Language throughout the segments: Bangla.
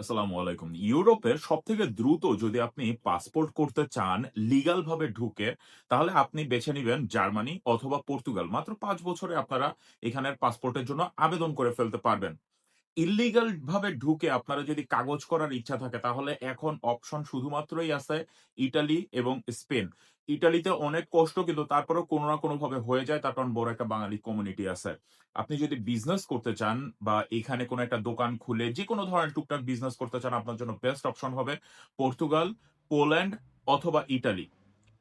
আসসালামু আলাইকুম। ইউরোপের সবথেকে দ্রুত যদি আপনি পাসপোর্ট করতে চান লিগাল ভাবে ঢুকে, তাহলে আপনি বেছে নিবেন জার্মানি অথবা পর্তুগাল। মাত্র পাঁচ বছরে আপনারা এখানের পাসপোর্টের জন্য আবেদন করে ফেলতে পারবেন। ইল্লিগাল ভাবে ঢুকে আপনারা যদি কাগজ করার ইচ্ছা থাকে তাহলে এখন অপশন শুধুমাত্রই আছে ইটালি এবং স্পেন। ইটালিতে অনেক কষ্ট কিন্তু তারপরেও কোনো না কোনোভাবে হয়ে যায় তার কারণ বড় একটা বাঙালি কমিউনিটি আছে। আপনি যদি বিজনেস করতে চান বা এখানে কোনো একটা দোকান খুলে যে কোনো ধরনের টুকটাক বিজনেস করতে চান আপনার জন্য বেস্ট অপশন হবে পর্তুগাল, পোল্যান্ড অথবা ইটালি।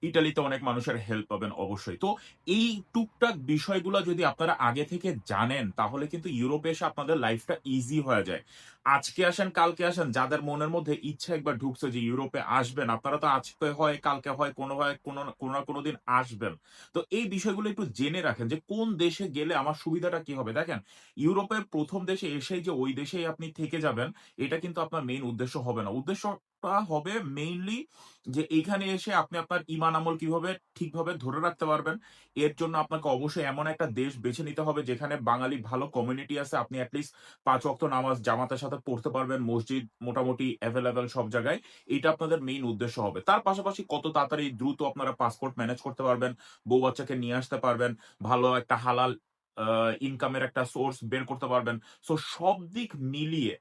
ইটালিতে অনেক মানুষের হেল্প পাবেন অবশ্যই। তো এই টুকটাক বিষয়গুলো যদি আপনারা আগে থেকে জানেন, তাহলে কিন্তু ইউরোপে এসে আপনাদের লাইফটা ইজি হয়ে যায়। আজকে আসেন, কালকে আসেন, যাদের মনের মধ্যে ইচ্ছা একবার ঢুকছে যে ইউরোপে আসবেন, আপনারা তো আজকে হয়, কালকে হয়, কোনো হয় কোনো কোনো না কোনো দিন আসবেন। তো এই বিষয়গুলো একটু জেনে রাখেন যে কোন দেশে গেলে আমার সুবিধাটা কি হবে? দেখেন, ইউরোপের ১ম দেশে এসেই যে ওই দেশেই আপনি থেকে যাবেন, এটা কিন্তু আপনার মেইন উদ্দেশ্য হবে না। উদ্দেশ্যটা হবে মেইনলি যে এখানে এসে আপনি আপনার ঈমান আমল কীভাবে ঠিকভাবে ধরে রাখতে পারবেন। এর জন্য আপনাকে অবশ্যই এমন একটা দেশ বেছে নিতে হবে যেখানে বাঙালি ভালো কমিউনিটি আছে। আপনি অ্যাটলিস্ট পাঁচ ৫ ওয়াক্ত নামাজ জামাতের সাথে পড়তে পারবেন। মসজিদ মোটামুটি অ্যাভেলেবেল সব জায়গায়। এটা আপনাদের মেইন উদ্দেশ্য হবে। তার পাশাপাশি কত তাড়াতাড়ি দ্রুত আপনারা পাসপোর্ট ম্যানেজ করতে পারবেন, বউ-বাচ্চাকে নিয়ে আসতে পারবেন, ভালো একটা হালাল ইনকামের একটা সোর্স বের করতে পারবেন। সো সব দিক মিলিয়ে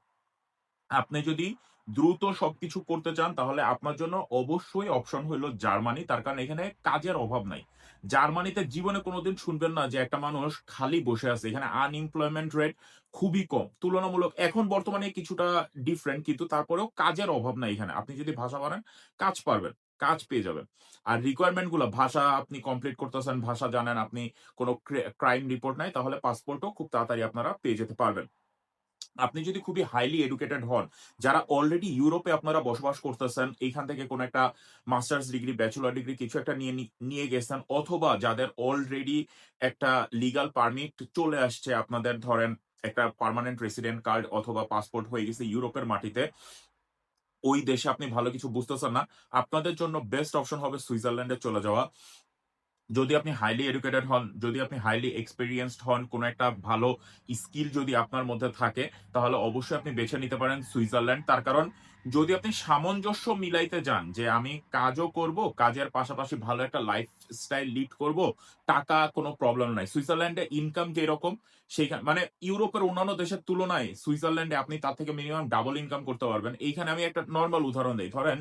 আপনি যদি দ্রুত সবকিছু করতে চান তাহলে আপনার জন্য অবশ্যই অপশন হইল জার্মানি। তার কারণ এখানে কাজের অভাব নাই। জার্মানিতে জীবনে কোনোদিন শুনবেন না যে একটা মানুষ খালি বসে আছে। এখানে আনএমপ্লয়মেন্ট রেট খুবই কম। তুলনামূলক এখন বর্তমানে কিছুটা ডিফারেন্ট কিন্তু তারপরেও কাজের অভাব নাই এখানে। আপনি যদি ভাষা পারেন, কাজ পারবেন। কাজ পেয়ে যাবেন। আর রিকোয়ারমেন্টগুলো ভাষা আপনি কমপ্লিট করতেছেন, ভাষা জানেন, আপনি কোন ক্রে ক্রাইম রিপোর্ট নাই তাহলে পাসপোর্টও খুব তাড়াতাড়ি আপনারা পেয়ে যেতে পারবেন। আপনি যদি খুবই হাইলি এডুকেটেড হন, যারা অলরেডি ইউরোপে আপনারা বসবাস করতেছেন, এইখান থেকে কোন একটা মাস্টার্স ডিগ্রি, ব্যাচেলর ডিগ্রি কিছু একটা নিয়ে নিয়ে গেছেন অথবা যাদের অলরেডি একটা লিগাল পারমিট চলে আসছে আপনাদের ধরেন একটা পার্মানেন্ট রেসিডেন্ট কার্ড অথবা পাসপোর্ট হয়ে গেছে ইউরোপের মাটিতে। ওই দেশে আপনি ভালো কিছু বুঝতেছেন না। আপনাদের জন্য বেস্ট অপশন হবে সুইজারল্যান্ডে চলে যাওয়া। যদি আপনি হাইলি এডুকেটেড হন, যদি আপনি হাইলি এক্সপিরিয়েন্সড হন, কোন একটা ভালো স্কিল যদি আপনার মধ্যে থাকে, তাহলে অবশ্যই আপনি বেছে নিতে পারেন সুইজারল্যান্ড। তার কারণ যদি আপনি সামঞ্জস্য মিলাইতে যান যে আমি কাজও করব, কাজের পাশাপাশি ভালো একটা লাইফস্টাইল লিড করব, টাকা কোনো প্রবলেম নাই। সুইজারল্যান্ডে ইনকাম যেরকম সেইখানে মানে ইউরোপের অন্যান্য দেশের তুলনায় সুইজারল্যান্ডে আপনি তার থেকে মিনিমাম ডাবল ইনকাম করতে পারবেন। এইখানে আমি একটা নর্মাল উদাহরণ দিই ধরেন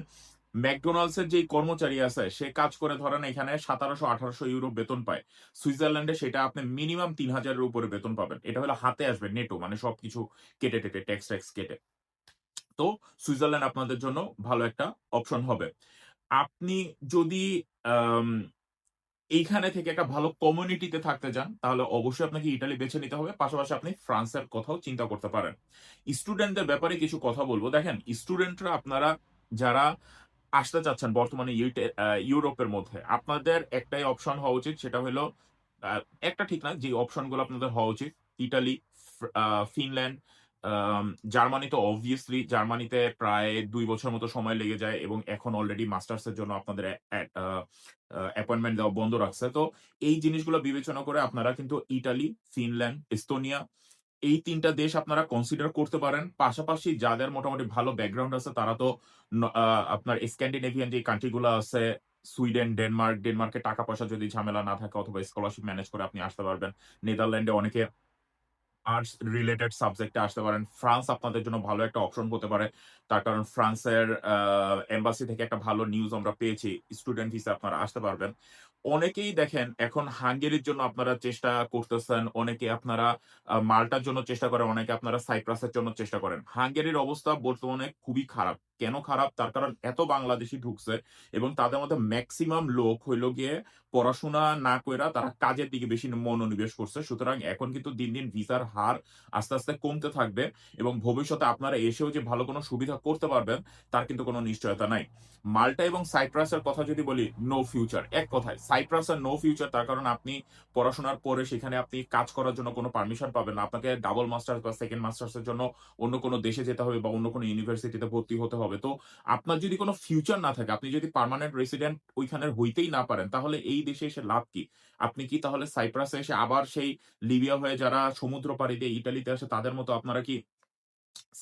ম্যাকডোনাল্ডস এর যেই কর্মচারী আছে সে কাজ করে ধরেন এখানে ১৭০০-১৮০০ ইউরো বেতন পায়। সুইজারল্যান্ডে সেটা আপনি মিনিমাম ৩০০০ এর উপরে বেতন পাবেন। এটা হলো হাতে আসবে নেটো মানে সবকিছু কেটে-টেটে ট্যাক্স-ট্যাক্স কেটে। তো সুইজারল্যান্ড আপনাদের জন্য ভালো একটা অপশন হবে। আপনি যদি এইখানে থেকে একটা ভালো কমিউনিটিতে থাকতে চান, তাহলে অবশ্যই আপনাকে ইটালি বেছে নিতে হবে। পাশাপাশি আপনি ফ্রান্সের কথাও চিন্তা করতে পারেন। স্টুডেন্টদের ব্যাপারে কিছু কথা বলব দেখেন স্টুডেন্টরা আপনারা যারা আসতে চাচ্ছেন বর্তমানে ইউরোপের মধ্যে, আপনাদের একটাই অপশন হওয়া উচিত সেটা হলো একটা ঠিক না, যে অপশনগুলো আপনাদের হওয়া উচিত ইটালি, ফিনল্যান্ড, জার্মানি তো অবভিয়াসলি জার্মানিতে প্রায় দুই বছর মতো সময় লেগে যায় এবং এখন অলরেডি মাস্টার্স এর জন্য আপনাদের অ্যাপয়েন্টমেন্ট দেওয়া বন্ধ রাখছে। তো এই জিনিসগুলো বিবেচনা করে আপনারা কিন্তু ইটালি, ফিনল্যান্ড, এস্তোনিয়া এই তিনটা দেশ আপনারা কনসিডার করতে পারেন। পাশাপাশি যাদের মোটামুটি ভালো ব্যাকগ্রাউন্ড আছে তারা তো আপনার স্ক্যান্ডিনেভিয়ান যে কান্ট্রি গুলা আছে সুইডেন, ডেনমার্ক, ডেনমার্কে টাকা-পয়সা যদি ঝামেলা না থাকে অথবা স্কলারশিপ ম্যানেজ করে আপনি আসতে পারবেন। নেদারল্যান্ডে অনেকে আর্টস রিলেটেড সাবজেক্টে আসতে পারেন। ফ্রান্স আপনাদের জন্য ভালো একটা অপশন হতে পারে। তার কারণ ফ্রান্সের এম্বাসি থেকে একটা ভালো নিউজ আমরা পেয়েছি। স্টুডেন্ট হিসেবে আপনারা আসতে পারবেন। অনেকেই দেখেন এখন হাঙ্গেরির জন্য আপনারা চেষ্টা করতেছেন। অনেকে আপনারা মাল্টার জন্য চেষ্টা করেন, অনেকে আপনারা সাইপ্রাসের জন্য চেষ্টা করেন। হাঙ্গেরির অবস্থা বর্তমানে খুবই খারাপ। কেন খারাপ? তার কারণ এত বাংলাদেশী ঢুকছে এবং তাদের মধ্যে মেক্সিমাম লোক হইল গিয়ে পড়াশোনা না কইরা তারা কাজের দিকে বেশি মনোনিবেশ করছে। সুতরাং এখন কিন্তু দিন, দিন ভিসার হার আস্তে, আস্তে কমতে থাকবে এবং ভবিষ্যতে আপনারা এসেও যে ভালো কোনো সুবিধা করতে পারবেন তার কিন্তু কোনো নিশ্চয়তা নাই। মাল্টা এবং সাইপ্রাসের কথা যদি বলি নো ফিউচার। এক কথায় সাইপ্রাসের নো ফিউচার তার কারণ আপনি পড়াশোনার পরে সেখানে আপনি কাজ করার জন্য কোনো পারমিশন পাবেন না। আপনাকে ডাবল মাস্টার্স বা সেকেন্ড মাস্টার্স এর জন্য অন্য কোনো দেশে যেতে হবে বা অন্য কোনো ইউনিভার্সিটিতে ভর্তি হতে হবে। তো আপনার যদি কোনো ফিউচার না থাকে, আপনি যদি পার্মানেন্ট রেসিডেন্ট ওইখানের হইতেই না পারেন তাহলে এই দেশে এসে লাভ কি? আপনি কি তাহলে সাইপ্রাসে এসে আবার সেই লিবিয়া হয়ে যারা সমুদ্র পাড়ি দিয়ে ইটালিতে আসে তাদের মতো আপনারা কি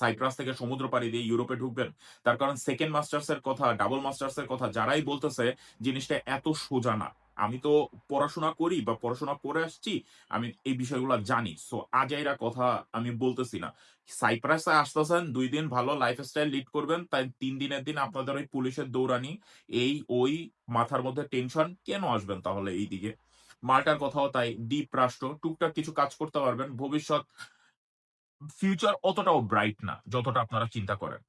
সাইপ্রাস থেকে সমুদ্র পাড়ি দিয়ে ইউরোপে ঢুকবেন। তার কারণ সেকেন্ড মাস্টার্স এর কথা, ডাবল মাস্টার্স এর কথা যারাই বলতেছে জিনিসটা এত সোজা না। আমি তো পড়াশোনা করি বা পড়াশোনা করে আসছি। আমি এই বিষয়গুলা জানি। সো আজাইরা কথা আমি বলতেছি না। সাইপ্রাসে আসতেছেন ২ দিন ভালো লাইফস্টাইল লিড করবেন। তাই ৩ দিনের দিন আপনাদের ওই পুলিশের দৌড়ানি, এই ওই মাথার মধ্যে টেনশন কেন আসবেন তাহলে এইদিকে? মাল্টার কথাও তাই দ্বীপ রাষ্ট্র, টুকটাক কিছু কাজ করতে পারবেন। ভবিষ্যৎ ফিউচার অতটাও ব্রাইট না, যতটা আপনারা চিন্তা করেন।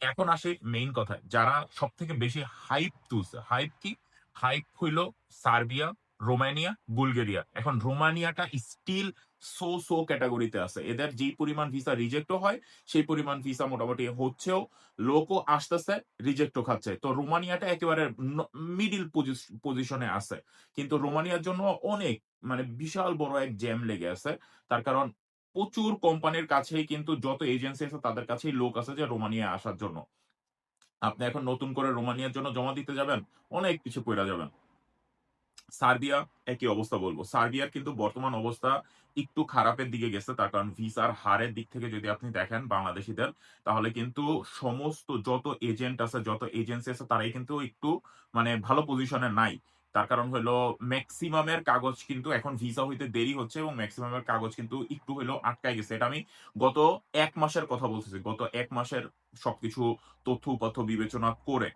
এখন আসে মেইন কথায়। যারা সব থেকে বেশি হাইপ তুলছে, হাইপ কি? হাইপ হইল সার্বিয়া, রোমানিয়া, বুলগেরিয়া। এখন রোমানিয়াটা স্টিল সো, সো ক্যাটেগরিতে আছে। এদের যেই পরিমাণ ভিসা রিজেক্টও হয়, সেই পরিমাণ ভিসা মোটামুটি হচ্ছেও। লোকও আসতেছে, রিজেক্টও খাচ্ছে। তো রোমানিয়াটা একেবারে মিডিল পজিশনে আছে। কিন্তু রোমানিয়ার জন্য অনেক মানে বিশাল বড় এক জ্যাম লেগে আছে। তার কারণ প্রচুর কোম্পানির কাছেই কিন্তু যত এজেন্সি আছে তাদের কাছেই লোক আছে যে রোমানিয়া আসার জন্য। আপনি এখন নতুন করে রোমানিয়ার জন্য জমা দিতে যাবেন, অনেক কিছু কইরা যাবেন। সার্বিয়া একই অবস্থা বলব সার্বিয়ার কিন্তু বর্তমান অবস্থা একটু খারাপের দিকে গেছে। তার কারণ ভিসার হারের দিক থেকে যদি আপনি দেখেন বাংলাদেশিদের তাহলে কিন্তু সমস্ত যত এজেন্ট আছে, যত এজেন্সি আছে তারাই কিন্তু একটু মানে ভালো পজিশনে নাই। তার কারণ হইল মেক্সিমাম এর কাগজ কিন্তু এখন ভিসা হইতে দেরি হচ্ছে এবং মেক্সিমাম এর কাগজ কিন্তু একটু হইলেও আটকায় গেছে। এটা আমি গত ১ মাসের কথা বলতেছি। গত ১ মাসের সবকিছু তথ্য-উপাত্ত বিবেচনা করে।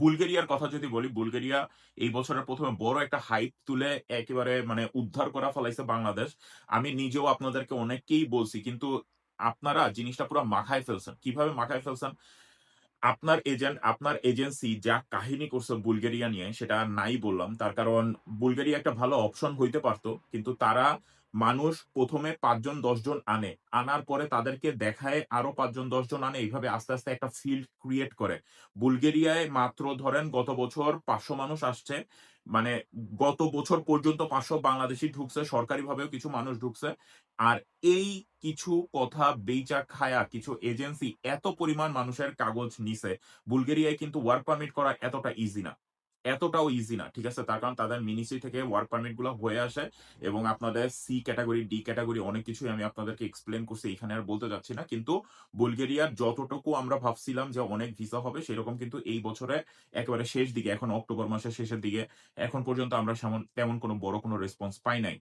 বুলগেরিয়ার কথা যদি বলি, বুলগেরিয়া এই বছরের প্রথমে বড় একটা হাইপ তুলে একেবারে মানে উদ্ধার করা ফেলাইছে বাংলাদেশ। আমি নিজেও আপনাদেরকে অনেককেই বলছি। কিন্তু আপনারা জিনিসটা পুরো মাখায় ফেলছেন। কীভাবে মাখায় ফেলছেন? আপনার এজেন্ট, আপনার এজেন্সি যা কাহিনী করছে বুলগেরিয়া নিয়ে সেটা নাই বললাম। তার কারণ বুলগেরিয়া একটা ভালো অপশন হইতে পারতো কিন্তু তারা মানুষ ১ম এ ৫ জন আনে। আনার পরে তাদেরকে দেখায় আরও পাঁচজন জন ১০ জন আনে। এইভাবে আস্তে, আস্তে একটা ফিল্ড ক্রিয়েট করে। বুলগেরিয়ায় মাত্র ধরেন গত বছর ৫০০ মানুষ আসছে। মানে গত বছর পর্যন্ত ৫০০ বাংলাদেশী ঢুকছে। সরকারিভাবেও কিছু মানুষ ঢুকছে। আর এই কিছু কথা বেইচা খায়া কিছু এজেন্সি এত পরিমাণ মানুষের কাগজ নিছে। বুলগেরিয়ায় কিন্তু ওয়ার্ক পারমিট করা এতটা ইজি না। এতটাও ইজি না। ঠিক আছে? তার কারণ তাদের মিনিস্ট্রি থেকে ওয়ার্ক পারমিটগুলা হয়ে আসে এবং আপনাদের সি ক্যাটাগরি ডি ক্যাটাগরি অনেক কিছুই আমি আপনাদেরকে এক্সপ্লেন করছি। এখানে আর বলতে যাচ্ছি না। কিন্তু বুলগেরিয়ার যতটুকু আমরা ভাবছিলাম যে অনেক ভিসা হবে সেরকম কিন্তু এই বছরে একেবারে শেষ দিকে এখন অক্টোবর মাসের শেষের দিকে এখন পর্যন্ত আমরা তেমন কোনো বড় কোনো রেসপন্স পাই নাই।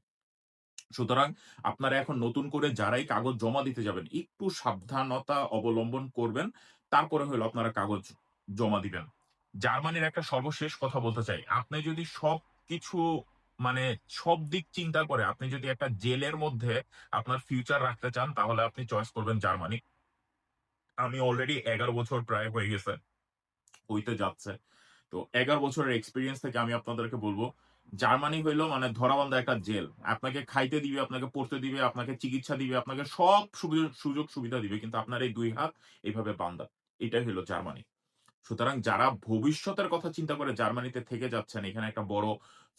সুতরাং আপনারা এখন নতুন করে যারাই কাগজ জমা দিতে যাবেন, একটু সাবধানতা অবলম্বন করবেন। তারপরে হইল আপনারা কাগজ জমা দিবেন। জার্মানির একটা সর্বশেষ কথা বলতে চাই। আপনি যদি সবকিছু মানে সব দিক চিন্তা করে আপনি যদি একটা জেলের মধ্যে আপনার ফিউচার রাখতে চান তাহলে আপনি চয়েস করবেন জার্মানি। আমি অলরেডি ১১ বছর প্রায় হয়ে গেছে। হইতে যাচ্ছে। তো ১১ বছরের এক্সপিরিয়েন্স থেকে আমি আপনাদেরকে বলব জার্মানি হইল মানে ধরাবান্ধা একটা জেল। আপনাকে খাইতে দিবে, আপনাকে পড়তে দিবে, আপনাকে চিকিৎসা দিবে, আপনাকে সব সুযোগ সুবিধা দিবে। কিন্তু আপনার এই দুই হাত এইভাবে বান্ধা। এটাই হইল জার্মানি। সুতরাং যারা ভবিষ্যতের কথা চিন্তা করে জার্মানিতে থেকে যাচ্ছেন, এখানে একটা বড়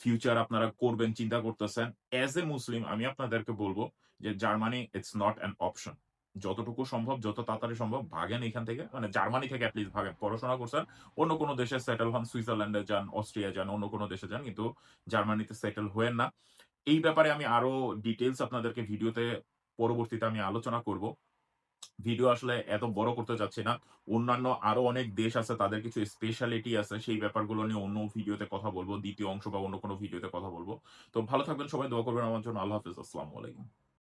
ফিউচার আপনারা করবেন চিন্তা করতেছেন। অ্যাজ এ মুসলিম আমি আপনাদেরকে বলব যে Germany it's not an option. যতটুকু সম্ভব, যত তাড়াতাড়ি সম্ভব ভাগেন এখান থেকে। মানে জার্মানি থেকে এট লিস্ট ভাগেন। পড়াশোনা করছেন, অন্য কোনো দেশে সেটেল হন। সুইজারল্যান্ডে যান, অস্ট্রিয়া যান, অন্য কোনো দেশে যান। কিন্তু জার্মানিতে সেটেল হইয়েন না। এই ব্যাপারে আমি আরও ডিটেলস আপনাদেরকে ভিডিওতে পরবর্তীতে আমি আলোচনা করব। ভিডিও আসলে এত বড় করতে চাচ্ছি না। অন্যান্য আরও অনেক দেশ আছে, তাদের কিছু স্পেশালিটি আছে। সেই ব্যাপারগুলো নিয়ে অন্য ভিডিওতে কথা বলব, দ্বিতীয় অংশ বা অন্য কোনো ভিডিওতে কথা বলব তো ভালো থাকবেন, সবাই। দোয়া করবেন আমার জন্য। আল্লাহ হাফিজ, আসসালামু আলাইকুম।